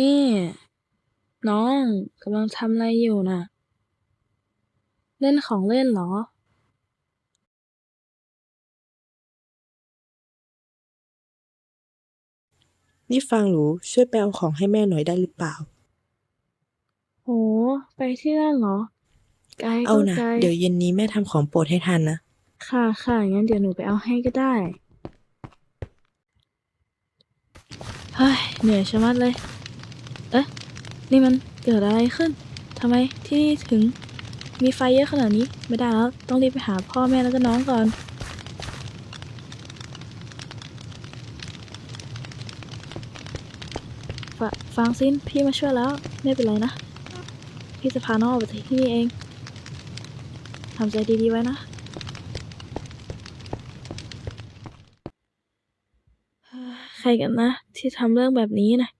นี่ น้องกำลังทำอะไรอยู่น่ะ เล่นของเล่นเหรอ นี่ฟางหรูช่วยไปเอาของให้แม่หน่อยได้หรือเปล่า โห ไปที่นั่นเหรอ ไกลเอาก็นะไกลเดี๋ยวเย็นนี้แม่ทำของโปรดให้ทานนะ ค่ะค่ะงั้นเดี๋ยวหนูไปเอาให้ก็ได้ เฮ้ย เหนื่อยชะมัดเลย เอ๊ะ นี่มันเกิดอะไรขึ้น ทำไมที่นี่ถึงมีไฟเยอะขนาดนี้ ไม่ได้แล้ว ต้องรีบไปหาพ่อแม่แล้วก็น้องก่อน ฟฟังซินพี่มาช่วยแล้ว ไม่เป็นไรนะ พี่จะพาน้องออกไปจากที่นี่เอง ทำใจดีๆไว้นะใครกันนะ ที่ทำเรื่องแบบนี้นะ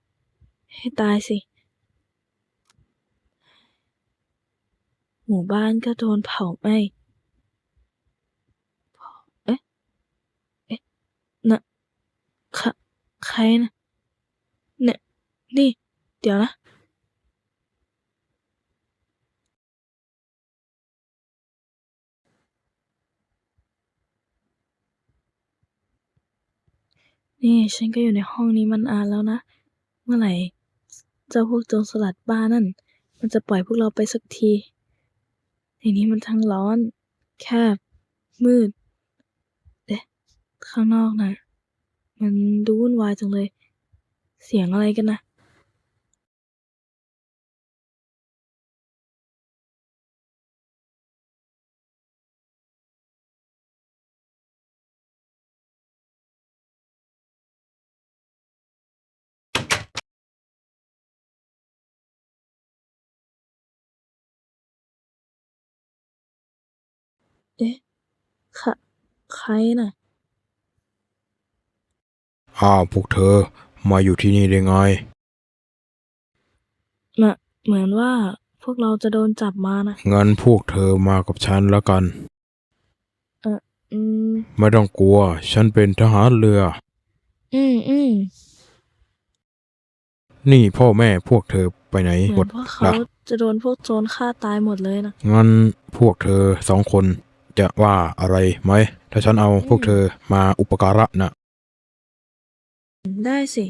ให้ตายสิ หมู่บ้านก็โดนเผาไหมเอ๊ะ เอ๊ะนะใครใครนะเนี่ยนี่ เดี๋ยวนะนี่ฉันก็อยู่ในห้องนี้มันนานแล้วนะ เมื่อไหร่ เจ้าพวกโจรสลัดบ้านั่น มันจะปล่อยพวกเราไปสักที ในนี้มันทั้งร้อน แคบ มืด เอ๊ะ ข้างนอกนะมันดูวุ่นวายจังเลย เสียงอะไรกันนะ เอ๊ะใครใครน่ะ อ้าวพวกเธอมาอยู่ที่นี่ได้ไง น่ะ เหมือนว่าพวกเราจะโดนจับมานะ งั้นพวกเธอมากับฉันแล้วกัน อืม ไม่ต้องกลัว ฉันเป็นทหารเรือ อืมอืมนี่พ่อแม่พวกเธอไปไหนเหหมมือดนว่าเขาล่ะจะโดนพวกโจรฆ่าตายหมดเลยนะ งั้นพวกเธอสองคน จะว่าอะไรไหม ถ้าฉันเอาพวกเธอมาอุปการะนะ ได้สิ